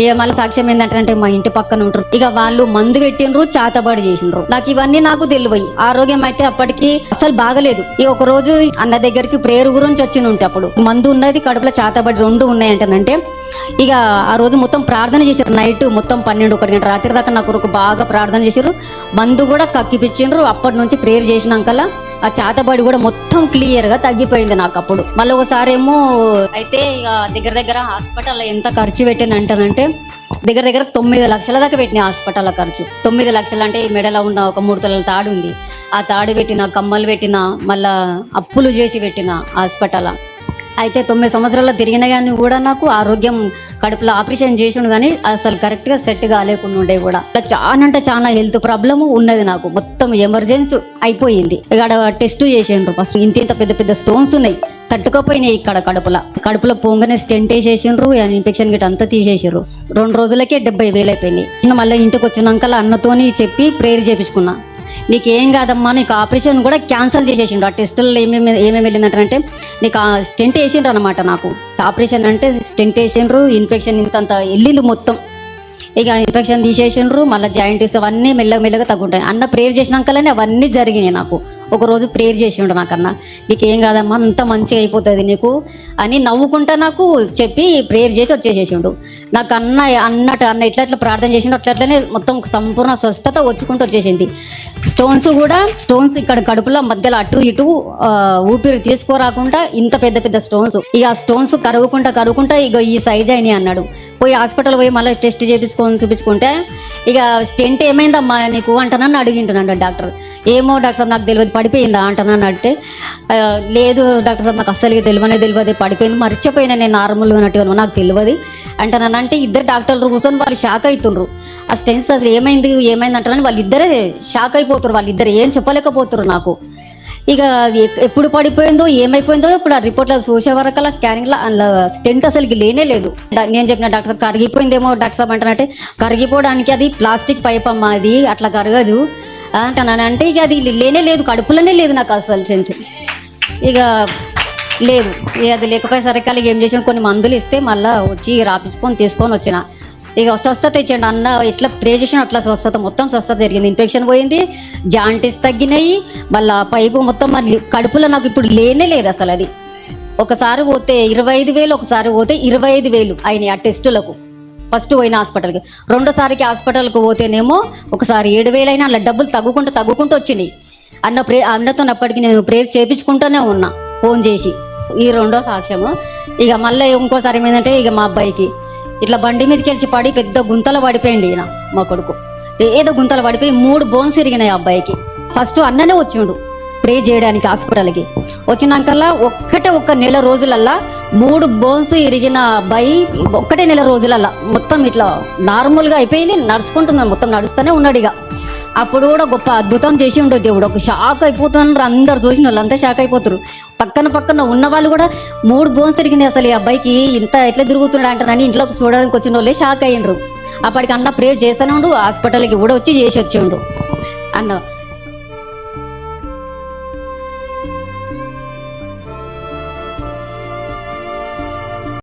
ఇక మళ్ళీ సాక్ష్యం ఏంటంటే మా ఇంటి పక్కన ఉంటారు ఇక వాళ్ళు మందు పెట్టిండ్రు చాతబడి చేసిండ్రు. నాకు ఇవన్నీ నాకు తెలివయి ఆరోగ్యం అయితే అప్పటికి అసలు బాగలేదు. ఈ ఒక రోజు అన్న దగ్గరికి ప్రేరు గురించి వచ్చిన ఉంటే అప్పుడు. మందు ఉన్నది కడుపులో చాతబడి రెండు ఉన్నాయంటనంటే ఇక ఆ రోజు మొత్తం ప్రార్థన చేశారు. నైట్ మొత్తం పన్నెండు ఒకటి గంట రాత్రి దాకా నాకు బాగా ప్రార్థన చేశారు. మందు కూడా కక్కిపించిండ్రు అప్పటి నుంచి ప్రేయర్ చేసినాకల్లా ఆ చాతబడి కూడా మొత్తం క్లియర్గా తగ్గిపోయింది నాకు అప్పుడు. మళ్ళీ ఒకసారి ఏమో అయితే ఇక దగ్గర దగ్గర హాస్పిటల్ ఎంత ఖర్చు పెట్టానంటానంటే దగ్గర దగ్గర తొమ్మిది లక్షల దాకా పెట్టిన హాస్పిటల్ ఖర్చు. తొమ్మిది లక్షలు అంటే ఈ మెడలో ఉన్న ఒక మూడు తలల తాడు ఉంది. ఆ తాడు పెట్టిన కమ్మలు పెట్టిన మళ్ళా అప్పులు చేసి పెట్టిన హాస్పిటల్. అయితే తొమ్మిది సంవత్సరాలు తిరిగిన కానీ కూడా నాకు ఆరోగ్యం కడుపులో ఆపరేషన్ చేసిండు కానీ అసలు కరెక్ట్గా సెట్ కాలేకుండా ఉండే కూడా. చాలా అంటే చాలా హెల్త్ ప్రాబ్లమ్ ఉన్నది నాకు. మొత్తం ఎమర్జెన్సీ అయిపోయింది. ఇక్కడ టెస్ట్ చేసిండ్రు ఫస్ట్ ఇంత ఇంత పెద్ద పెద్ద స్టోన్స్ ఉన్నాయి. తట్టుకోపోయినాయి ఇక్కడ కడుపులో. కడుపులో పొంగనే స్టెంట్ వేసేసిండ్రు ఇన్ఫెక్షన్ గిట్ అంతా తీసేసారు రెండు రోజులకే డెబ్బై వేలు అయిపోయినాయి. నేను మళ్ళీ ఇంటికి వచ్చినాక అన్నతోని చెప్పి ప్రేయర్ చేపించుకున్నా. నీకేం కాదమ్మా నీకు ఆపరేషన్ కూడా క్యాన్సిల్ చేసేసిండు. ఆ టెస్టుల్లో ఏమేమి ఏమేమి వెళ్ళిందంటే నీకు ఆ స్టెంట్ వేసిండ్రు అనమాట నాకు. ఆపరేషన్ అంటే స్టెంట్ వేసిండ్రు ఇన్ఫెక్షన్ ఇంతంత వెళ్ళింది మొత్తం. ఇక ఇన్ఫెక్షన్ తీసేసిండ్రు మళ్ళీ జాయింటీస్ అవన్నీ మెల్లగా మెల్లగా తగ్గుంటాయి. అన్న ప్రేయర్ చేసినాకనే అవన్నీ జరిగినాయి నాకు. ఒక రోజు ప్రేయర్ చేసిండు నాకన్నా. నీకేం కాదమ్మా అంత మంచిగా అయిపోతుంది నీకు అని నవ్వుకుంటా నాకు చెప్పి ప్రేయర్ చేసి వచ్చేసేసిండు. నాకు అన్న అన్నట్టు అన్న ఎట్లా ఎట్లా ప్రార్థన చేసిండు అట్లా అట్లనే మొత్తం సంపూర్ణ స్వస్థత వచ్చుకుంటూ వచ్చేసింది. స్టోన్స్ కూడా స్టోన్స్ ఇక్కడ కడుపులో మధ్యలో అటు ఇటు ఊపిరి తీసుకోరాకుండా ఇంత పెద్ద పెద్ద స్టోన్స్ ఇక ఆ స్టోన్స్ కరుగుకుంటా కరుగుకుంటా ఇక ఈ సైజ్ అయినాయి అన్నాడు. పోయి హాస్పిటల్ పోయి మళ్ళీ టెస్ట్ చేపించుకొని చూపించుకుంటే ఇక స్టెంట్ ఏమైందమ్మా నీకు అంటానని అడిగింటున్నాడు డాక్టర్. ఏమో డాక్టర్ సాబ్ నాకు తెలియదు పడిపోయిందా అంటానని అంటే లేదు డాక్టర్ సాబ్ నాకు అస్సలు తెలియనే తెలియదు పడిపోయింది మర్చిపోయినా నేను నార్మల్గా ఉన్నట్టుగా నాకు తెలియదు. అంటానని అంటే ఇద్దరు డాక్టర్లు కూర్చొని వాళ్ళు షాక్ అవుతుండ్రు ఆ స్టెన్స్ అసలు ఏమైంది ఏమైంది అంటారని వాళ్ళిద్దరే షాక్ అయిపోతున్నారు వాళ్ళిద్దరు ఏం చెప్పలేకపోతున్నారు నాకు. ఇక ఎప్పుడు పడిపోయిందో ఏమైపోయిందో ఇప్పుడు ఆ రిపోర్ట్లో చూసే వరకల్లా స్కానింగ్లో అందులో స్టెంట్ అసలుకి లేనే లేదు. నేను చెప్పిన డాక్టర్ కరిగిపోయిందేమో డాక్టర్ సాబ్ అంటానంటే కరిగిపోవడానికి అది ప్లాస్టిక్ పైప్ అమ్మా అది అట్లా కరగదు. అంటాను అంటే ఇక అది లేనే లేదు కడుపులోనే లేదు నాకు అసలు చెంచు. ఇక లేదు ఇక అది లేకపోయేసరికి అలాగే ఏం చేసాను కొన్ని మందులు ఇస్తే మళ్ళీ వచ్చి రాపించుకొని తీసుకొని వచ్చిన. ఇక స్వస్థత ఇచ్చాడు అన్న ఎట్లా ప్రే చేసిన అట్లా స్వస్థత మొత్తం స్వస్థత జరిగింది. ఇన్ఫెక్షన్ పోయింది జాంటీస్ తగ్గినాయి మళ్ళీ పైపు మొత్తం మళ్ళీ కడుపులో నాకు ఇప్పుడు లేనే లేదు అసలు అది. ఒకసారి పోతే ఇరవై ఐదు వేలు ఒకసారి పోతే ఇరవై ఐదు వేలు అయినాయి ఆ టెస్టులకు. ఫస్ట్ పోయిన హాస్పిటల్కి. రెండోసారికి హాస్పిటల్కి పోతేనేమో ఒకసారి ఏడు వేలు అయినా అలా డబ్బులు తగ్గుకుంటూ తగ్గుకుంటూ వచ్చినాయి. అన్న ప్రే అన్నతో అప్పటికి నేను ప్రేయర్ చేపించుకుంటూనే ఉన్నా ఫోన్ చేసి. ఈ రెండో సాక్ష్యము. ఇక మళ్ళీ ఇంకోసారి ఏమైందంటే ఇక మా అబ్బాయికి ఇట్లా బండి మీదకి వెళ్ళి పడి పెద్ద గుంతలు పడిపోయింది ఈయన మా కొడుకు. ఏదో గుంతలు పడిపోయి మూడు బోన్స్ ఇరిగినాయి ఆ అబ్బాయికి. ఫస్ట్ అన్ననే వచ్చిండు ప్రే చేయడానికి హాస్పిటల్కి. వచ్చినాకల్లా ఒక్కటే ఒక్క నెల రోజులల్లా మూడు బోన్స్ ఇరిగిన అబ్బాయి ఒక్కటే నెల రోజులల్లా మొత్తం ఇట్లా నార్మల్గా అయిపోయింది నడుచుకుంటున్నాడు మొత్తం నడుస్తూనే ఉన్నాడు ఇక. అప్పుడు కూడా గొప్ప అద్భుతం చేసి ఉండదు దేవుడు. ఒక షాక్ అయిపోతున్నారు అందరు చూసిన వాళ్ళు అంతా షాక్ అయిపోతారు. పక్కన పక్కన ఉన్న వాళ్ళు కూడా మూడు బోన్స్ తిరిగినాయి అసలు ఈ అబ్బాయికి. ఇంత ఎట్లా తిరుగుతున్నాడు అంటారని ఇంట్లోకి చూడడానికి వచ్చిన వాళ్ళే షాక్ అయ్యిండ్రు. అప్పటికి అన్న ప్రేర్ చేస్తూనే ఉండు హాస్పిటల్కి కూడా వచ్చి చేసి వచ్చిండు అన్న